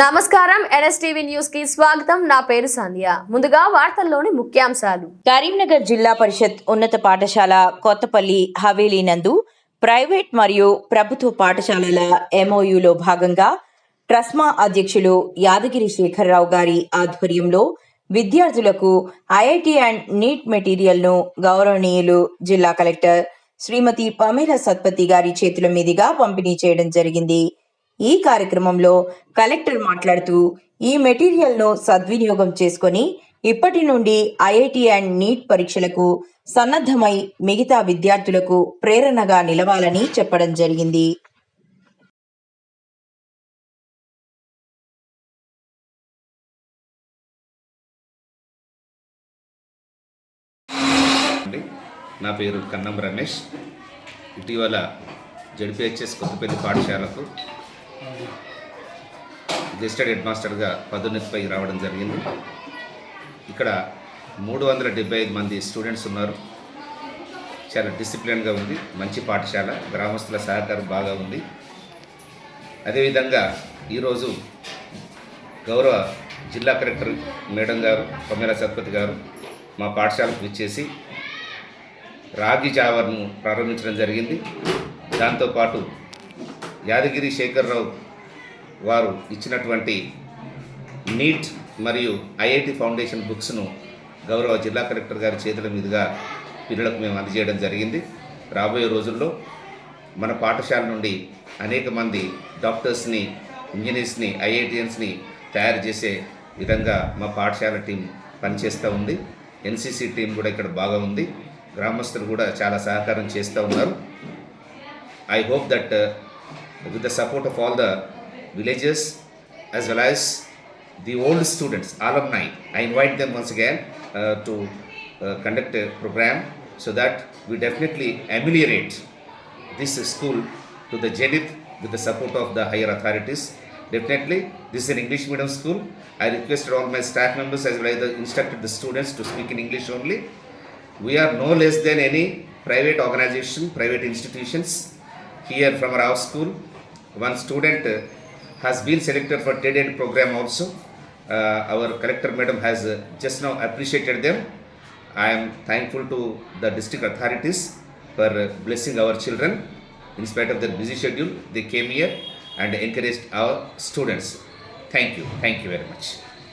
నమస్కారం ఎన్ఎస్టీవీ న్యూస్కి స్వాగతం. నా పేరు సంధ్య. ముందుగా వార్తల్లోని ముఖ్యాంశాలు. కరీంనగర్ జిల్లా పరిషత్ ఉన్నత పాఠశాల కొత్తపల్లి హవేలీ నందు ప్రైవేట్ మరియు ప్రభుత్వ పాఠశాలల ఎంఓయూలో భాగంగా ట్రస్మా అధ్యక్షులు యాదగిరి శేఖరరావు గారి ఆధ్వర్యంలో విద్యార్థులకు ఐఐటి అండ్ నీట్ మెటీరియల్ను గౌరవనీయులు జిల్లా కలెక్టర్ శ్రీమతి పమేల సత్పతి గారి చేతుల మీదుగా పంపిణీ చేయడం జరిగింది. ఈ కార్యక్రమంలో కలెక్టర్ మాట్లాడుతూ ఈ మెటీరియల్ను సద్వినియోగం చేసుకొని ఇప్పటి నుండి ఐఐటి అండ్ నీట్ పరీక్షలకు సన్నద్ధమై మిగతా విద్యార్థులకు ప్రేరణగా నిలవాలని చెప్పడం జరిగింది. నా పేరు కన్నం రమేష్. ఇటీవల జడ్పిహెచ్ఎస్ కొత్తపల్లి పాఠశాలకు గెస్టెడ్ హెడ్ మాస్టర్గా పదోన్నతిపై రావడం జరిగింది. ఇక్కడ మూడు వందల డెబ్బై ఐదు మంది స్టూడెంట్స్ ఉన్నారు. చాలా డిసిప్లిన్గా ఉంది. మంచి పాఠశాల గ్రామస్తుల సహకారం బాగా ఉంది. అదేవిధంగా ఈరోజు గౌరవ జిల్లా కలెక్టర్ మేడం గారు కొమ్మెల సత్పతి గారు మా పాఠశాలకు ఇచ్చేసి రాగి జావర్ను ప్రారంభించడం జరిగింది. దాంతోపాటు యాదగిరి శేఖర్రావు వారు ఇచ్చినటువంటి నీట్ మరియు ఐఐటి ఫౌండేషన్ బుక్స్ను గౌరవ జిల్లా కలెక్టర్ గారి చేతుల మీదుగా పిల్లలకు మేము అందజేయడం జరిగింది. రాబోయే రోజుల్లో మన పాఠశాల నుండి అనేక మంది డాక్టర్స్ని ఇంజనీర్స్ని ఐఐటిఎన్స్ని తయారు చేసే విధంగా మా పాఠశాల టీం పనిచేస్తూ ఉంది. ఎన్సీసీ టీం కూడా ఇక్కడ బాగా ఉంది. గ్రామస్తులు కూడా చాలా సహకారం చేస్తూ ఉన్నారు. I hope that with the support of all the villages as well as the old students, alumni, I invite them once again uh, to uh, conduct a program so that we definitely ameliorate this school to the zenith with the support of the higher authorities. Definitely, this is an English medium school. I requested all my staff members as well as the instructed the students to speak in English only. We are no less than any private organization, private institutions here from our school. One student uh, has been selected for TED Ed program also. Uh, our collector madam has uh, just now appreciated them. I am thankful to the district authorities for blessing our children. In spite of their busy schedule, they came here and encouraged our students. Thank you. Thank you very much.